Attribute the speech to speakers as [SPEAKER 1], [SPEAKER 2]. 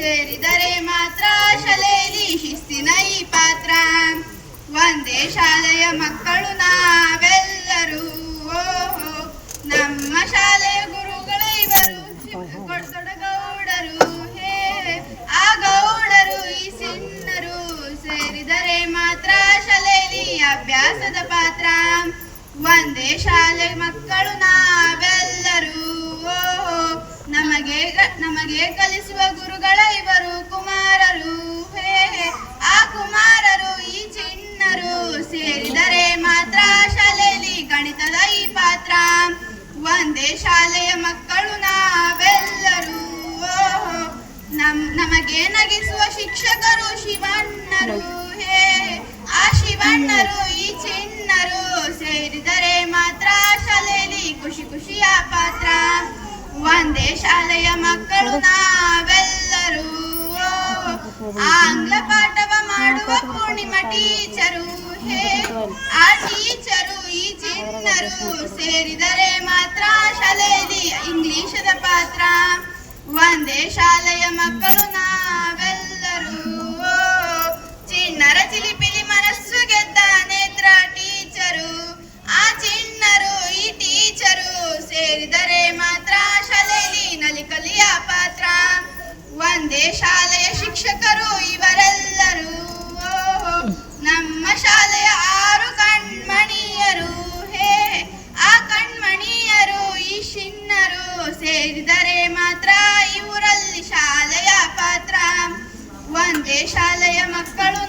[SPEAKER 1] ಸೇರಿದರೆ ಮಾತ್ರ ಶಾಲೆಯಲ್ಲಿ ಶಿಸ್ತಿನ ಈ ಪಾತ್ರ. ಒಂದೇ ಶಾಲೆಯ ಮಕ್ಕಳು ನಾವೆಲ್ಲರೂ, ಓಹೋ, ನಮ್ಮ ಶಾಲೆಯ ಗುರುಗಳೇ ಇವರು. ಗೌಡರು ಹೇ, ಆ ಗೌಡರು, ಈ ಸಿನ್ನರು ಸೇರಿದರೆ ಮಾತ್ರ ಶಾಲೆಯಲ್ಲಿ ಅಭ್ಯಾಸದ ಪಾತ್ರ. ಒಂದೇ ಶಾಲೆ ಮಕ್ಕಳು ನಾವೆಲ್ಲರೂ, ಓಹೋ, ನಮಗೆ ನಮಗೆ ಕಲಿಸುವ ಗುರುಗಳ ಇವರು ಕುಮಾರರು. ಹೇ ಆ ಕುಮಾರರು ಈ ಚಿನ್ನರು. ಸೇರಿದರೆ ಮಾತ್ರ ಶಾಲೆಯಲ್ಲಿ ಗಣಿತದ ಈ ಪಾತ್ರ. ಒಂದೇ ಶಾಲೆಯ ಮಕ್ಕಳು ನಾವೆಲ್ಲರೂ. ನಮ್, ನಮಗೆ ನಗಿಸುವ ಶಿಕ್ಷಕರು ಶಿವಣ್ಣರು. ಪಾಠವ ಮಾಡುವ ಪೂರ್ಣಿಮಾ ಟೀಚರು. ಹೇ, ಆ ಟೀಚರು ಈ ಚಿನ್ನರು ಸೇರಿದರೆ ಮಾತ್ರ ಶಾಲೆಯಲ್ಲಿ ಇಂಗ್ಲಿಷದ ಪಾತ್ರ. ಒಂದೇ ಶಾಲೆಯ ಮಕ್ಕಳು ನಾವೆಲ್ಲರೂ. ಚಿಣ್ಣರ ಚಿಲಿಪಿಲಿ ಮನಸ್ಸು ಗೆದ್ದ ನೇತ್ರ ಟೀಚರು. ಆ ಚಿನ್ನರು ಈ ಟೀಚರು ಸೇರಿದರೆ ಮಾತ್ರ ಶಾಲೆಯಲ್ಲಿ ನಲಿಕಲಿಯ ಪಾತ್ರ. ಒಂದೇ ಶಾಲೆಯ ಶಿಕ್ಷಕರು ಸೇರಿದರೆ ಮಾತ್ರ ಇವರಲ್ಲಿ ಶಾಲೆಯ ಪಾತ್ರ. ಒಂದೇ ಶಾಲೆಯ ಮಕ್ಕಳು